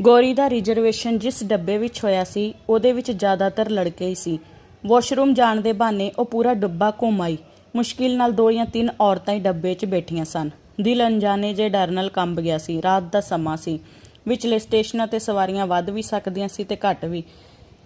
ਗੌਰੀ ਦਾ reservation ਜਿਸ ਡੱਬੇ ਵਿੱਚ ਹੋਇਆ ਸੀ, ਉਹਦੇ ਵਿੱਚ ਜ਼ਿਆਦਾਤਰ ਲੜਕੇ ਹੀ ਸੀ। ਵਾਸ਼ਰੂਮ ਜਾਣ ਦੇ ਬਹਾਨੇ ਉਹ ਪੂਰਾ ਡੱਬਾ ਘੁੰਮ ਆਈ। ਮੁਸ਼ਕਿਲ ਨਾਲ ਦੋ ਜਾਂ ਤਿੰਨ ਔਰਤਾਂ ਹੀ ਡੱਬੇ 'ਚ ਬੈਠੀਆਂ ਸਨ। ਦਿਲ ਅਣਜਾਣੇ ਜੇ ਡਰ ਨਾਲ ਕੰਬ ਗਿਆ ਸੀ। ਰਾਤ ਦਾ ਸਮਾਂ ਸੀ। ਵਿਚਲੇ ਸਟੇਸ਼ਨਾਂ ਤੇ ਸਵਾਰੀਆਂ ਵੱਧ ਵੀ ਸਕਦੀਆਂ ਸੀ ਤੇ ਘੱਟ ਵੀ।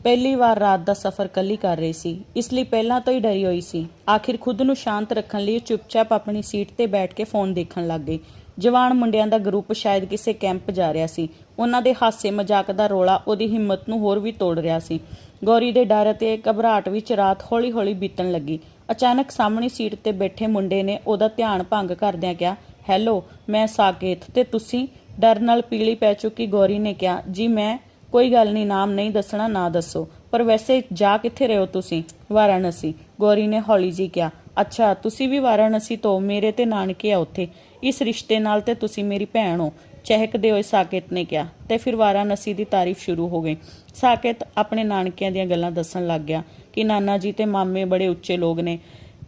ਪਹਿਲੀ ਵਾਰ ਰਾਤ ਦਾ ਸਫ਼ਰ ਕੱਲੀ ਕਰ ਰਹੀ ਸੀ। ਇਸ ਲਈ ਪਹਿਲਾਂ ਤੋਂ ਹੀ ਡਰੀ ਹੋਈ ਸੀ। ਆਖਿਰ ਖੁਦ ਨੂੰ ਸ਼ਾਂਤ ਰੱਖਣ ਲਈ ਉਹ ਚੁੱਪਚਾਪ ਆਪਣੀ ਸੀਟ ਤੇ ਬੈਠ ਕੇ ਫੋਨ ਦੇਖਣ ਲੱਗ ਗਈ। ਜਵਾਨ ਮੁੰਡਿਆਂ ਦਾ ਗਰੁੱਪ ਸ਼ਾਇਦ ਕਿਸੇ ਕੈਂਪ ਜਾ ਰਿਹਾ ਸੀ। ਉਹਨਾਂ ਦੇ ਹਾਸੇ ਮਜ਼ਾਕ ਦਾ ਰੋਲਾ ਉਹਦੀ ਹਿੰਮਤ ਨੂੰ ਹੋਰ ਵੀ ਤੋੜ ਰਿਹਾ ਸੀ। ਗੌਰੀ ਦੇ ਡਰ ਅਤੇ ਘਬਰਾਹਟ ਵਿੱਚ ਰਾਤ ਹੌਲੀ-ਹੌਲੀ ਬੀਤਣ ਲੱਗੀ। ਅਚਾਨਕ ਸਾਹਮਣੀ ਸੀਟ ਤੇ ਬੈਠੇ ਮੁੰਡੇ ਨੇ ਉਹਦਾ ਧਿਆਨ ਭੰਗ ਕਰਦਿਆਂ ਕਿਹਾ, ਹੈਲੋ, ਮੈਂ ਸਾਕੇਤ ਤੇ ਤੁਸੀਂ? ਡਰ ਨਾਲ ਪੀਲੀ ਪੈ ਚੁੱਕੀ ਗੌਰੀ ਨੇ ਕਿਹਾ, ਜੀ ਮੈਂ, ਕੋਈ ਗੱਲ ਨਹੀਂ, ਨਾਮ ਨਹੀਂ ਦੱਸਣਾ, ਨਾ ਦੱਸੋ। ਪਰ ਵੈਸੇ ਜਾ ਕਿੱਥੇ ਰਹੇ ਹੋ ਤੁਸੀਂ? ਵਾਰਾਣਸੀ। ਗੌਰੀ ਨੇ ਹੌਲੀ ਜੀ ਕਿਹਾ ਅੱਛਾ, ਤੁਸੀਂ ਵੀ ਵਾਰਾਣਸੀ ਤੋਂ ਮੇਰੇ ਤੇ ਨਾਨਕੇ ਆ ਉੱਥੇ। ਇਸ ਰਿਸ਼ਤੇ ਨਾਲ ਤੇ ਤੁਸੀਂ ਮੇਰੀ ਭੈਣ ਹੋ। ਚਹਿਕਦੇ ਹੋਏ ਸਾਕੇਤ ਨੇ ਕਿਹਾ। ਤੇ ਫਿਰ ਵਾਰਾਣਸੀ ਦੀ ਤਾਰੀਫ ਸ਼ੁਰੂ ਹੋ ਗਈ। ਸਾਕੇਤ ਆਪਣੇ ਨਾਨਕਿਆਂ ਦੀਆਂ ਗੱਲਾਂ ਦੱਸਣ ਲੱਗ ਗਿਆ ਕਿ ਨਾਨਾ ਜੀ ਤੇ ਮਾਮੇ ਬੜੇ ਉੱਚੇ ਲੋਕ ਨੇ।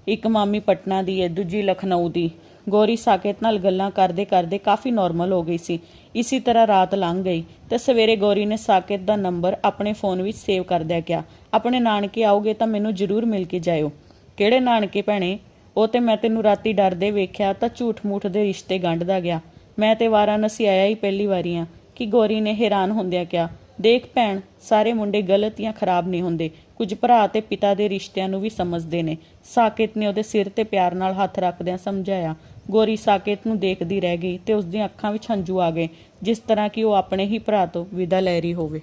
ਇੱਕ ਮਾਮੀ ਪਟਨਾ ਦੀ ਹੈ, ਦੂਜੀ ਲਖਨਊ ਦੀ। ਗੌਰੀ ਸਾਕੇਤ ਨਾਲ ਗੱਲਾਂ ਕਰਦੇ ਕਰਦੇ ਕਾਫੀ ਨਾਰਮਲ ਹੋ ਗਈ ਸੀ। ਇਸੇ ਤਰ੍ਹਾਂ ਰਾਤ ਲੰਘ ਗਈ ਤੇ ਸਵੇਰੇ ਗੌਰੀ ਨੇ ਸਾਕੇਤ ਦਾ ਨੰਬਰ ਆਪਣੇ ਫੋਨ ਵਿੱਚ ਸੇਵ ਕਰ ਦਿਆ ਕਿਹਾ, ਆਪਣੇ ਨਾਨਕੇ ਆਓਗੇ ਤਾਂ ਮੈਨੂੰ ਜ਼ਰੂਰ ਮਿਲ ਕੇ ਜਾਇਓ। ਕਿਹੜੇ ਨਾਨਕੇ ਭੈਣੇ? ਉਹ ਤੇ ਮੈਂ ਤੈਨੂੰ ਰਾਤੀ ਡਰਦੇ ਵੇਖਿਆ ਤਾਂ ਝੂਠ-ਮੂਠ ਦੇ ਰਿਸ਼ਤੇ ਗੰਢਦਾ ਗਿਆ। ਮੈਂ ਤੇ ਵਾਰਾਣਸੀ ਆਇਆ ਹੀ ਪਹਿਲੀ ਵਾਰੀ ਆ ਕਿ ਗੌਰੀ ਨੇ ਹੈਰਾਨ ਹੁੰਦਿਆਂ ਕਿਹਾ, ਦੇਖ ਭੈਣ, ਸਾਰੇ ਮੁੰਡੇ ਗਲਤ ਜਾਂ ਖਰਾਬ ਨਹੀਂ ਹੁੰਦੇ। ਕੁਝ ਭਰਾ ਤੇ ਪਿਤਾ ਦੇ ਰਿਸ਼ਤਿਆਂ ਨੂੰ ਵੀ ਸਮਝਦੇ ਨੇ। ਸਾਕੇਤ ਨੇ ਉਹਦੇ ਸਿਰ ਤੇ ਪਿਆਰ ਨਾਲ ਹੱਥ ਰੱਖਦਿਆਂ ਸਮਝਾਇਆ। ਗੋਰੀ ਸਾਕੇਤ ਨੂੰ ਦੇਖਦੀ ਰਹਿ ਗਈ ਤੇ ਉਸ ਦੀਆਂ ਅੱਖਾਂ ਵਿੱਚ ਹੰਝੂ ਆ ਗਏ, ਜਿਸ ਤਰ੍ਹਾਂ ਕਿ ਉਹ ਆਪਣੇ ਹੀ ਭਰਾ ਤੋਂ ਵਿਦਾ ਲੈ ਰਹੀ ਹੋਵੇ।